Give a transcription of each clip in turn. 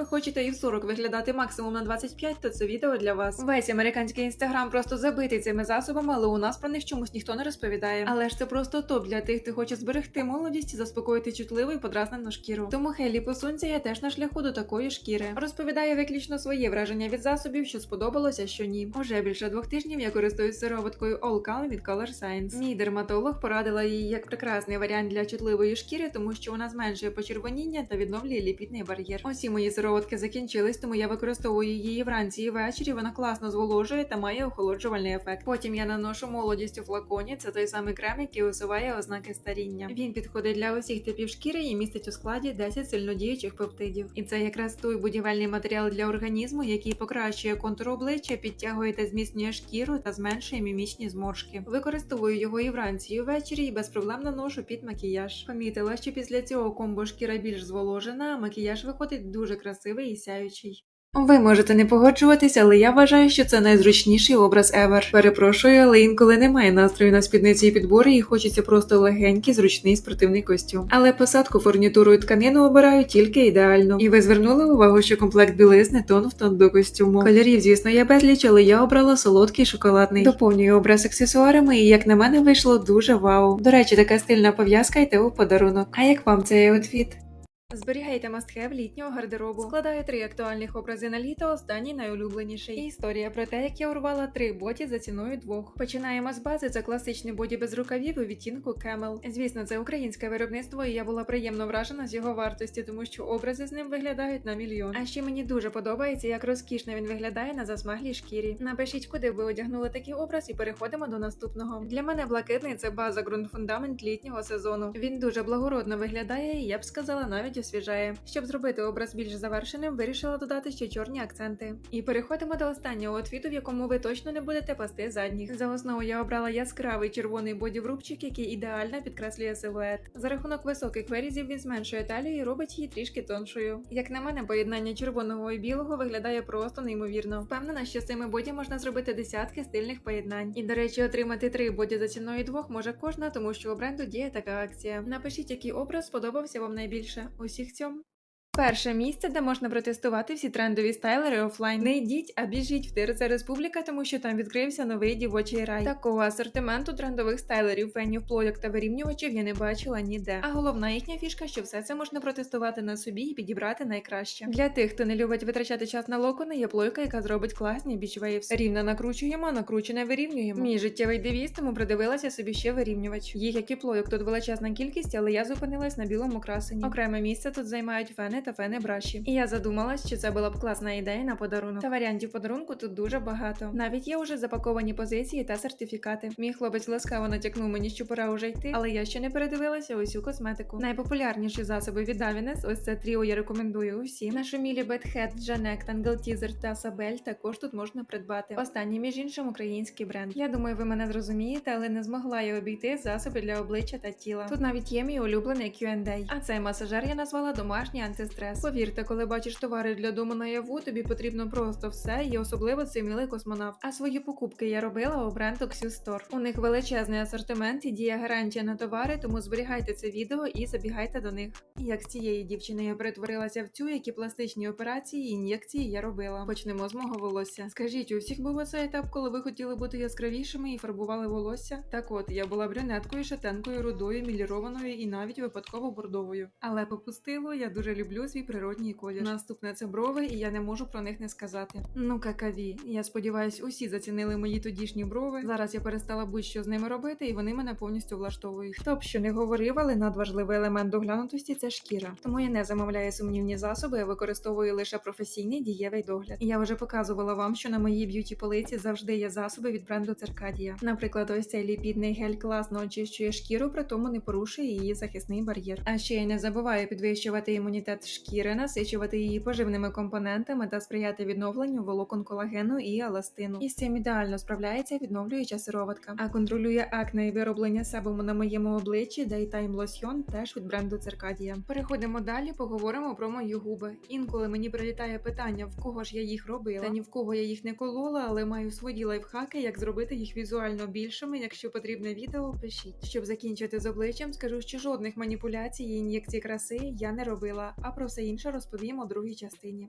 Ви хочете і в 40 виглядати максимум на 25, то це відео для вас. Весь американський інстаграм просто забитий цими засобами, але у нас про них чомусь ніхто не розповідає. Але ж це просто топ для тих, хто хоче зберегти молодість і заспокоїти чутливу і подразнену шкіру. Тому Хейлі посунься, я теж на шляху до такої шкіри. Розповідає виключно своє враження від засобів, що сподобалося, що ні. Уже більше двох тижнів я користуюсь сироваткою All Calm від Color Science. Мій дерматолог порадила її як прекрасний варіант для чутливої шкіри, тому що вона зменшує почервоніння та відновлює ліпідний бар'єр. Усі мої сироватки закінчились, тому я використовую її вранці і ввечері. Вона класно зволожує та має охолоджувальний ефект. Потім я наношу молодість у флаконі. Це той самий крем, який усуває ознаки старіння. Він підходить для усіх типів шкіри і містить у складі 10 сильнодіючих пептидів. І це якраз той будівельний матеріал для організму, який покращує контур обличчя, підтягує та зміцнює шкіру та зменшує мімічні зморшки. Використовую його і вранці, і ввечері, і без проблем наношу під макіяж. Помітила, що після цього комбо шкіра більш зволожена, а макіяж виходить дуже красивий і сяючий. Ви можете не погоджуватись, але я вважаю, що це найзручніший образ ever. Перепрошую, але інколи немає настрою на спідниці і підбори, і хочеться просто легенький, зручний спортивний костюм. Але посадку, фурнітуру і тканину обираю тільки ідеально. І ви звернули увагу, що комплект білизни тон в тон до костюму. Кольорів, звісно, є безліч, але я обрала солодкий шоколадний. Доповнюю образ аксесуарами, і як на мене вийшло дуже вау. До речі, така стильна пов'язка йде у подарунок. А як вам цей аутфіт? Зберігайте мастхев літнього гардеробу. Складаю три актуальних образи на літо, останній найулюбленіший. І історія про те, як я урвала три боті за ціною двох. Починаємо з бази. Це класичний боді без рукавів у відтінку Camel. Звісно, це українське виробництво, і я була приємно вражена з його вартості, тому що образи з ним виглядають на мільйон. А ще мені дуже подобається, як розкішно він виглядає на засмаглій шкірі. Напишіть, куди ви одягнули такий образ, і переходимо до наступного. Для мене блакитний це база ґрунтфундамент літнього сезону. Він дуже благородно виглядає, і я б сказала, навіть освіжає. Щоб зробити образ більш завершеним, вирішила додати ще чорні акценти. І переходимо до останнього отвіту, в якому ви точно не будете пасти задніх. За основу я обрала яскравий червоний боді-врубчик, який ідеально підкреслює силует. За рахунок високих вирізів він зменшує талію і робить її трішки тоншою. Як на мене, поєднання червоного і білого виглядає просто неймовірно. Впевнена, що з цими боді можна зробити десятки стильних поєднань. І до речі, отримати три боді за ціною двох може кожна, тому що у бренду діє така акція. Напишіть, який образ сподобався вам найбільше. Усіх цьом. Перше місце, де можна протестувати всі трендові стайлери офлайн. Не йдіть, а біжіть в Тирця Республіка, тому що там відкрився новий дівочий рай. Такого асортименту трендових стайлерів, фенів, плойок та вирівнювачів я не бачила ніде. А головна їхня фішка, що все це можна протестувати на собі і підібрати найкраще. Для тих, хто не любить витрачати час на локони, є плойка, яка зробить класні бічвейвс. Рівно накручуємо, накручене вирівнюємо. Мій життєвий девіз, тому придивилася собі ще вирівнювач. Їх як і плойок тут величезна кількість, але я зупинилась на білому красені. Окреме місце тут займають фени та фени браші. І я задумалась, що це була б класна ідея на подарунок. Та варіантів подарунку тут дуже багато. Навіть є уже запаковані позиції та сертифікати. Мій хлопець ласкаво натякнув мені, що пора уже йти, але я ще не передивилася усю косметику. Найпопулярніші засоби від Avines, ось це тріо я рекомендую усім. На шумілі Bedhead, Janek, Tangle Teaser та Сабель також тут можна придбати. Останній, між іншим, український бренд. Я думаю, ви мене зрозумієте, але не змогла я обійти засоби для обличчя та тіла. Тут навіть є мій улюблений Q&A. А цей масажер я назвала домашній антистрес. Повірте, коли бачиш товари для дому наяву, тобі потрібно просто все, і особливо цей милий космонавт. А свої покупки я робила у бренду Store. У них величезний асортимент і діє гарантія на товари, тому зберігайте це відео і забігайте до них. Як з цієї дівчини я перетворилася в цю, які пластичні операції і ін'єкції я робила. Почнемо з мого волосся. Скажіть, у всіх був оцей етап, коли ви хотіли бути яскравішими і фарбували волосся? Так от я була брюнеткою, шатенкою, рудою, мілірованою і навіть випадково бордовою. Але попустило, я дуже люблю свій природній колір. Наступне це брови, і я не можу про них не сказати. Ну какаві. Я сподіваюсь, усі зацінили мої тодішні брови. Зараз я перестала будь-що з ними робити, і вони мене повністю влаштовують. Хто б що не говорив, але надважливий елемент доглянутості це шкіра. Тому я не замовляю сумнівні засоби, а використовую лише професійний дієвий догляд. Я вже показувала вам, що на моїй б'юті полиці завжди є засоби від бренду Циркадія. Наприклад, ось цей ліпідний гель класно очищує шкіру, при тому не порушує її захисний бар'єр. А ще й не забуваю підвищувати імунітет шкіри, насичувати її поживними компонентами та сприяти відновленню волокон колагену і еластину. І з цим ідеально справляється відновлююча сироватка. А контролює акне і вироблення себуму на моєму обличчі Daytime Lotion теж від бренду Циркадія. Переходимо далі, поговоримо про мої губи. Інколи мені прилітає питання, в кого ж я їх робила. Та ні в кого я їх не колола, але маю свої лайфхаки, як зробити їх візуально більшими. Якщо потрібне відео, пишіть. Щоб закінчити з обличчям, скажу, що жодних маніпуляцій і ін'єкцій краси я не робила, а про все інше розповім у другій частині.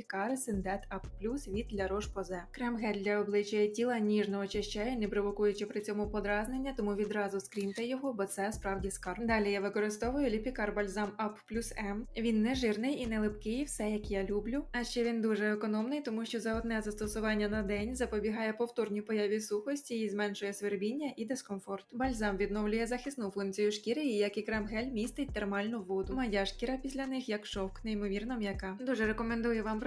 Ліпікари Синдет Up Plus від для Roche Posay. Крем-гель для обличчя і тіла ніжно очищає, не провокуючи при цьому подразнення, тому відразу скріньте його, бо це справді скарб. Далі я використовую Ліпікар Бальзам Up Plus M. Він не жирний і не липкий, все як я люблю. А ще він дуже економний, тому що за одне застосування на день запобігає повторній появі сухості і зменшує свербіння і дискомфорт. Бальзам відновлює захисну функцію шкіри, і як і крем-гель містить термальну воду. Моя шкіра після них як шовк, неймовірно м'яка. Дуже рекомендую вам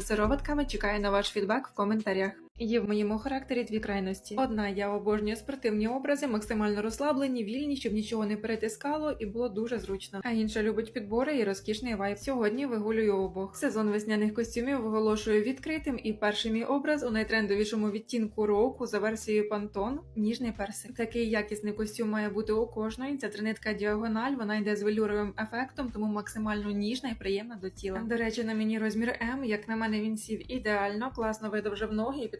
сироватками, чекаю на ваш фідбек в коментарях. Є в моєму характері дві крайності. Одна я обожнюю спортивні образи, максимально розслаблені, вільні, щоб нічого не перетискало і було дуже зручно. А інша любить підбори і розкішний вайб. Сьогодні вигулюю обох. Сезон весняних костюмів оголошую відкритим, і перший мій образ у найтрендовішому відтінку року за версією Pantone – ніжний персик. Такий якісний костюм має бути у кожної. Ця тринитка діагональ, вона йде з велюровим ефектом, тому максимально ніжна і приємна до тіла. До речі, на мені розмір М, як на мене, він сів ідеально, класно видовжив ноги і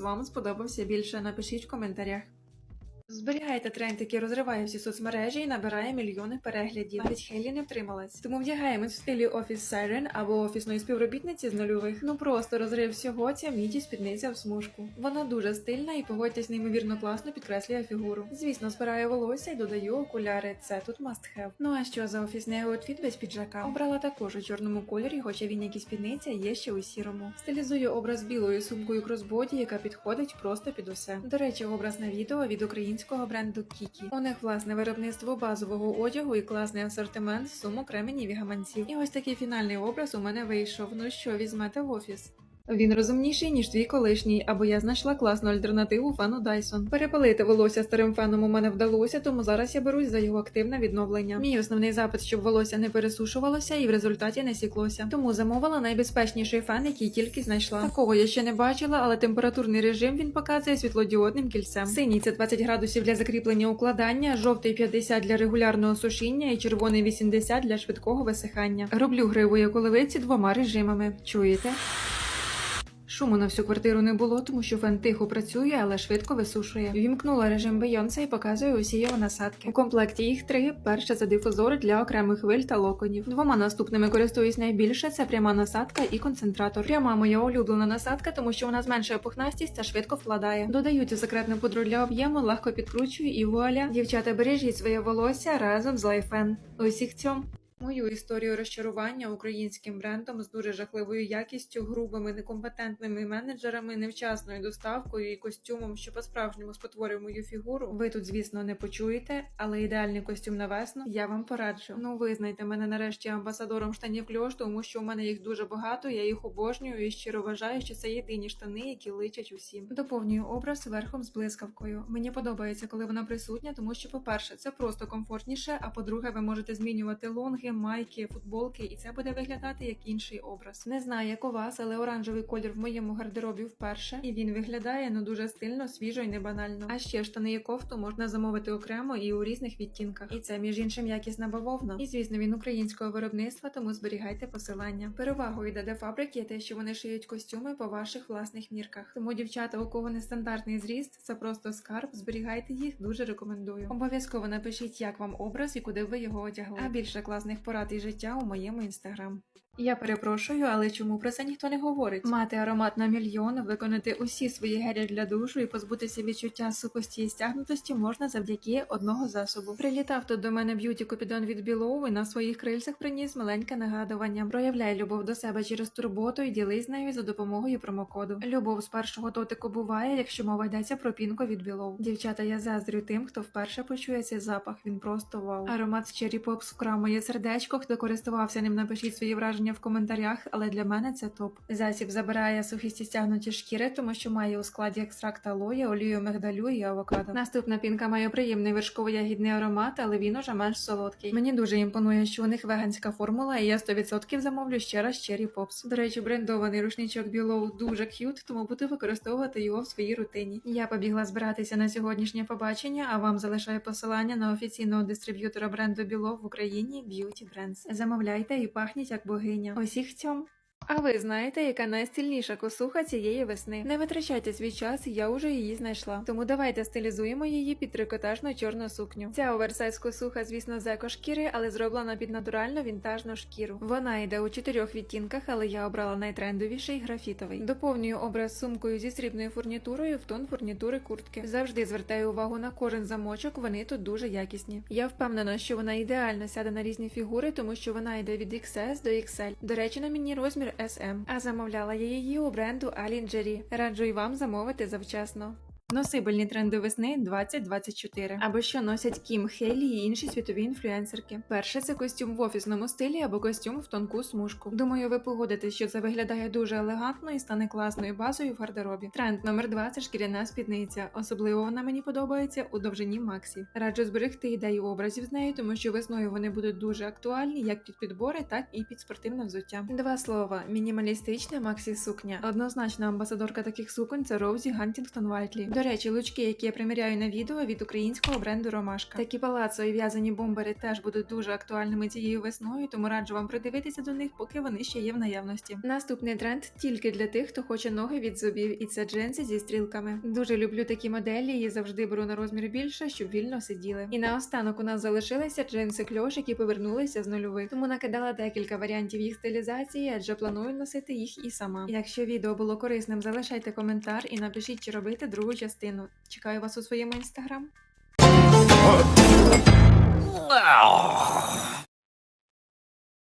вам сподобався більше? Напишіть в коментарях. Зберігайте тренд, який розриває всі соцмережі і набирає мільйони переглядів. Навіть Хейлі не втрималась. Тому вдягаємось в стилі офіс Siren або офісної співробітниці з нульових. Ну просто розрив всього ця міді спідниця в смужку. Вона дуже стильна і погодьтесь неймовірно класно підкреслює фігуру. Звісно, збираю волосся і додаю окуляри. Це тут must have. Ну а що за офісний аутфіт без піджака? Обрала також у чорному кольорі, хоча він як і спідниця є ще у сірому. Стилізую образ білою сумкою кросбоді, яка підходить просто під усе. До речі, образ на відео від українського бренду Кікі. У них власне виробництво базового одягу і класний асортимент сумок, ременів і гаманців. І ось такий фінальний образ у мене вийшов. Ну що, візьмете в офіс? Він розумніший, ніж твій колишній, або я знайшла класну альтернативу фену Dyson. Перепалити волосся старим феном у мене вдалося, тому зараз я берусь за його активне відновлення. Мій основний запит, щоб волосся не пересушувалося і в результаті не сіклося. Тому замовила найбезпечніший фен, який тільки знайшла. Такого я ще не бачила, але температурний режим він показує світлодіодним кільцем. Синій це 20 градусів для закріплення укладання, жовтий 50 для регулярного сушіння і червоний 80 для швидкого висихання. Роблю гриву як оливиці двома режимами. Чуєте? Шуму на всю квартиру не було, тому що фен тихо працює, але швидко висушує. Вімкнула режим Бейонсе і показує усі його насадки. У комплекті їх три. Перша це дифузор для окремих хвиль та локонів. Двома наступними користуюсь найбільше. Це пряма насадка і концентратор. Пряма моя улюблена насадка, тому що вона зменшує пухнастість та швидко вкладає. Додаю цю секретну пудру для об'єму, легко підкручую і вуаля. Дівчата, бережіть своє волосся разом з лайфен. Усіх цьом. Мою історію розчарування українським брендом з дуже жахливою якістю, грубими некомпетентними менеджерами, невчасною доставкою і костюмом, що по-справжньому спотворив мою фігуру. Ви тут, звісно, не почуєте, але ідеальний костюм на весну я вам пораджу. Ну визнайте мене нарешті амбасадором штанів кльош, тому що у мене їх дуже багато. Я їх обожнюю і щиро вважаю, що це єдині штани, які личать усім. Доповнюю образ верхом з блискавкою. Мені подобається, коли вона присутня, тому що, по-перше, це просто комфортніше. А по-друге, ви можете змінювати лонги, майки, футболки, і це буде виглядати як інший образ. Не знаю, як у вас, але оранжевий колір в моєму гардеробі вперше, і він виглядає ну дуже стильно, свіжо і не банально. А ще штани і кофту можна замовити окремо і у різних відтінках. І це між іншим якісна бавовна. І звісно, він українського виробництва, тому зберігайте посилання. Перевагою ДД фабрик є те, що вони шиють костюми по ваших власних мірках. Тому дівчата, у кого нестандартний зріст, це просто скарб. Зберігайте їх, дуже рекомендую. Обов'язково напишіть, як вам образ і куди ви його одягли. А більше класних порад і життя у моєму інстаграм. Я перепрошую, але чому про це ніхто не говорить? Мати аромат на мільйон, виконати усі свої гелі для душу і позбутися відчуття сухості і стягнутості можна завдяки одного засобу. Прилітав тут до мене б'юті купідон від Білоу і на своїх крильцях приніс маленьке нагадування. Проявляй любов до себе через турботу і ділись нею за допомогою промокоду. Любов з першого дотику буває, якщо мова йдеться про пінко від Білоу. Дівчата, я заздрю тим, хто вперше почує цей запах. Він просто вау. Аромат з Cherry Pops вкрав моє сердечко. Хто користувався ним, напишіть свої враження в коментарях, але для мене це топ. Засіб забирає сухісті стягнуті шкіри, тому що має у складі екстракт алоє, олію мигдалю і авокадо. Наступна пінка має приємний вершково-ягідний аромат, але він уже менш солодкий. Мені дуже імпонує, що у них веганська формула, і я 100% замовлю ще раз Cherry Pops. До речі, брендований рушничок Білоу дуже к'ют, тому буду використовувати його в своїй рутині. Я побігла збиратися на сьогоднішнє побачення, а вам залишаю посилання на офіційного дистриб'ютора бренду Білоу в Україні Beauty Brands. Замовляйте і пахніть як богиня. Усіх цьом. А ви знаєте, яка найстильніша косуха цієї весни? Не витрачайте свій час, я уже її знайшла. Тому давайте стилізуємо її під трикотажну чорну сукню. Ця оверсайз косуха, звісно, з екошкіри, але зроблена під натуральну вінтажну шкіру. Вона йде у чотирьох відтінках, але я обрала найтрендовіший графітовий. Доповнюю образ сумкою зі срібною фурнітурою в тон фурнітури куртки. Завжди звертаю увагу на кожен замочок, вони тут дуже якісні. Я впевнена, що вона ідеально сяде на різні фігури, тому що вона йде від XS до XL. До речі, на мені розмір SM. А замовляла я її у бренду Алінджері. Раджу й вам замовити завчасно. Носибельні тренди весни 2024. Або що носять Кім Хейлі і інші світові інфлюенсерки. Перше це костюм в офісному стилі або костюм в тонку смужку. Думаю, ви погодитесь, що це виглядає дуже елегантно і стане класною базою в гардеробі. Тренд номер 2 це шкіряна спідниця. Особливо вона мені подобається у довжині Максі. Раджу зберегти ідею образів з нею, тому що весною вони будуть дуже актуальні як під підбори, так і під спортивне взуття. Два слова: мінімалістична Максі сукня. Однозначна амбасадорка таких суконь це Роузі Гантінгтон Вайтлі. До речі, лучки, які я приміряю на відео від українського бренду Ромашка. Такі палацо і в'язані бомбери теж будуть дуже актуальними цією весною, тому раджу вам придивитися до них, поки вони ще є в наявності. Наступний тренд тільки для тих, хто хоче ноги від зубів, і це джинси зі стрілками. Дуже люблю такі моделі і завжди беру на розмір більше, щоб вільно сиділи. І наостанок у нас залишилися джинси кльош, які повернулися з нульових. Тому накидала декілька варіантів їх стилізації, адже планую носити їх і сама. Якщо відео було корисним, залишайте коментар і напишіть, чи робити другу частину. Чекаю вас у своєму інстаграм.